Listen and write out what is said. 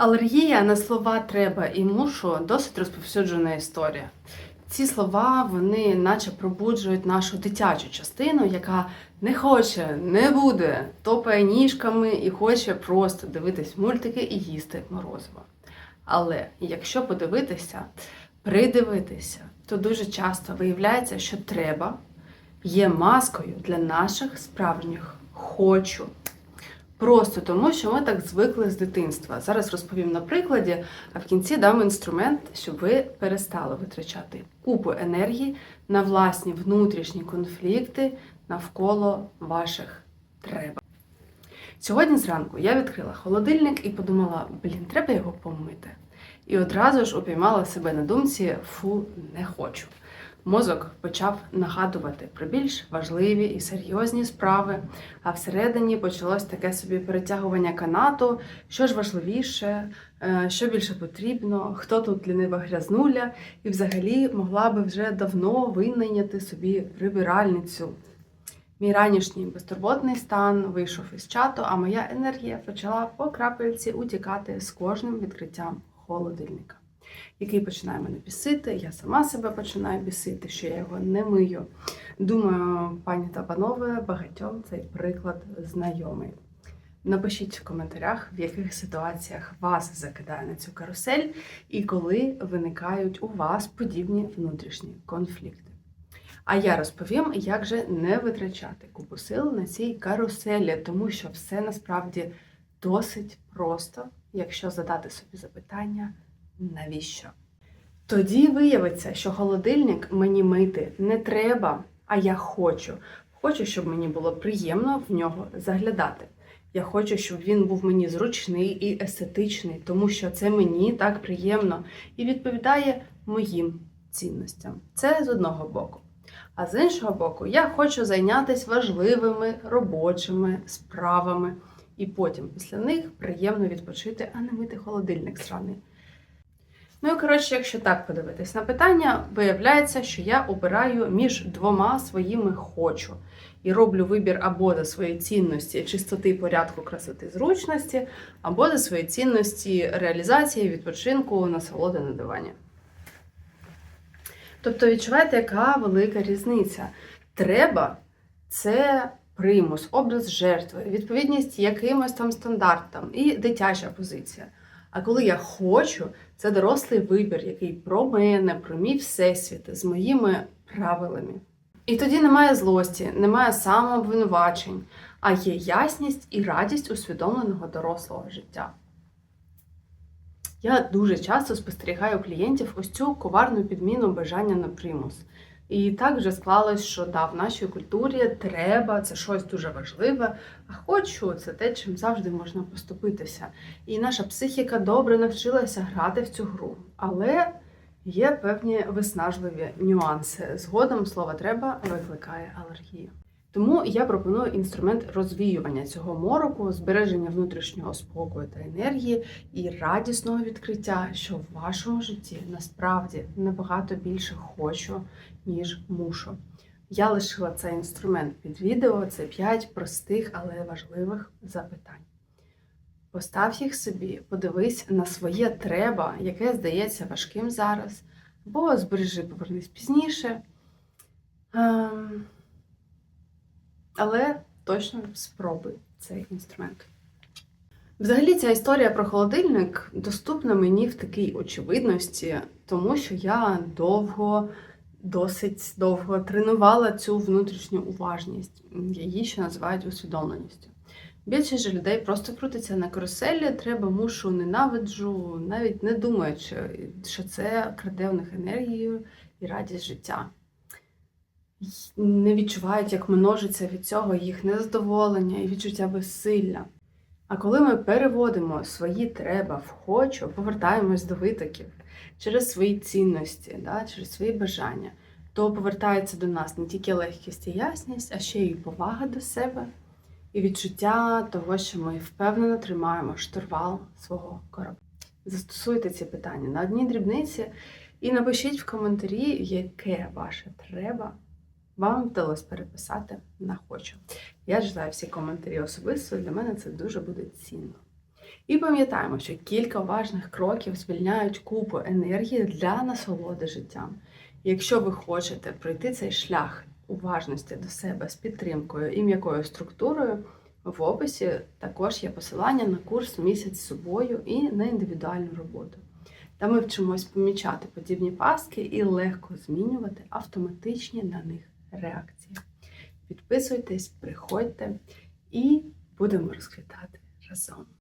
Алергія на слова треба і мушу досить розповсюджена історія. Ці слова вони наче пробуджують нашу дитячу частину, яка не хоче, не буде, топає ніжками і хоче просто дивитись мультики і їсти морозиво. Але якщо подивитися, придивитися, то дуже часто виявляється, що треба є маскою для наших справжніх хочу. Просто тому, що ми так звикли з дитинства. Зараз розповім на прикладі, а в кінці дам інструмент, щоб ви перестали витрачати купу енергії на власні внутрішні конфлікти навколо ваших треба. Сьогодні зранку я відкрила холодильник і подумала: блін, треба його помити. І одразу ж упіймала себе на думці фу, не хочу. Мозок почав нагадувати про більш важливі і серйозні справи, а всередині почалось таке собі перетягування канату, що ж важливіше, е, що більше потрібно, хто тут лінива грязнуля, і взагалі могла би вже давно винайняти собі прибиральницю. Мій ранішній безтурботний стан вийшов із чату, а моя енергія почала по крапельці утікати з кожним відкриттям холодильника який починає мене бісити. Я сама себе починаю бісити, що я його не мию. Думаю, пані та панове, багатьом цей приклад знайомий. Напишіть в коментарях, в яких ситуаціях вас закидає на цю карусель, і коли виникають у вас подібні внутрішні конфлікти. А я розповім, як же не витрачати купу сил на цій каруселі, тому що все насправді досить просто, якщо задати собі запитання, навіщо? Тоді виявиться, що холодильник мені мити не треба, а я хочу. Хочу, щоб мені було приємно в нього заглядати. Я хочу, щоб він був мені зручний і естетичний, тому що це мені так приємно і відповідає моїм цінностям. Це з одного боку. А з іншого боку, я хочу зайнятися важливими робочими справами, і потім після них приємно відпочити, а не мити холодильник сраний. Ну і коротше, якщо так подивитись на питання, виявляється, що я обираю між двома своїми хочу. І роблю вибір або за свої цінності чистоти, порядку, красоти, зручності, або за свої цінності реалізації, відпочинку, насолоди на дивані. Тобто, відчуваєте, яка велика різниця? Треба це примус, образ жертви, відповідність якимось там стандартам і дитяча позиція. А коли я хочу, це дорослий вибір, який про мене, про мій всесвіт з моїми правилами. І тоді немає злості, немає самообвинувачень, а є ясність і радість усвідомленого дорослого життя. Я дуже часто спостерігаю клієнтів ось цю коварну підміну бажання на примус. І так вже склалось, що да, в нашій культурі треба, це щось дуже важливе, а хочу це те, чим завжди можна поступитися. І наша психіка добре навчилася грати в цю гру. Але є певні виснажливі нюанси. Згодом слово треба викликає алергію. Тому я пропоную інструмент розвіювання цього мороку, збереження внутрішнього спокою та енергії і радісного відкриття, що в вашому житті насправді набагато більше хочу, ніж мушу. Я лишила цей інструмент під відео. Це 5 простих, але важливих запитань. Постав їх собі, подивись на своє треба, яке здається важким зараз, або збережи, повернись пізніше. Але точно спробуй цей інструмент. Взагалі, ця історія про холодильник доступна мені в такій очевидності, тому що я довго, досить довго тренувала цю внутрішню уважність. Її ще називають усвідомленістю. Більшість же людей просто крутиться на каруселі, треба мушу, ненавиджу, навіть не думаючи, що це краде в них енергію і радість життя не відчувають, як множиться від цього їх незадоволення і відчуття безсилля. А коли ми переводимо свої треба в хочу, повертаємось до витоків через свої цінності, да, через свої бажання, то повертається до нас не тільки легкість і ясність, а ще й повага до себе і відчуття того, що ми впевнено тримаємо штурвал свого корабля. Застосуйте ці питання на одній дрібниці і напишіть в коментарі, яке ваше треба вам вдалося переписати на хочу. Я читаю всі коментарі особисто, для мене це дуже буде цінно. І пам'ятаємо, що кілька важних кроків звільняють купу енергії для насолоди життям. Якщо ви хочете пройти цей шлях уважності до себе з підтримкою і м'якою структурою, в описі також є посилання на курс місяць з собою і на індивідуальну роботу. Та ми вчимось помічати подібні пастки і легко змінювати автоматичні на них реакції. Підписуйтесь, приходьте і будемо розквітати разом.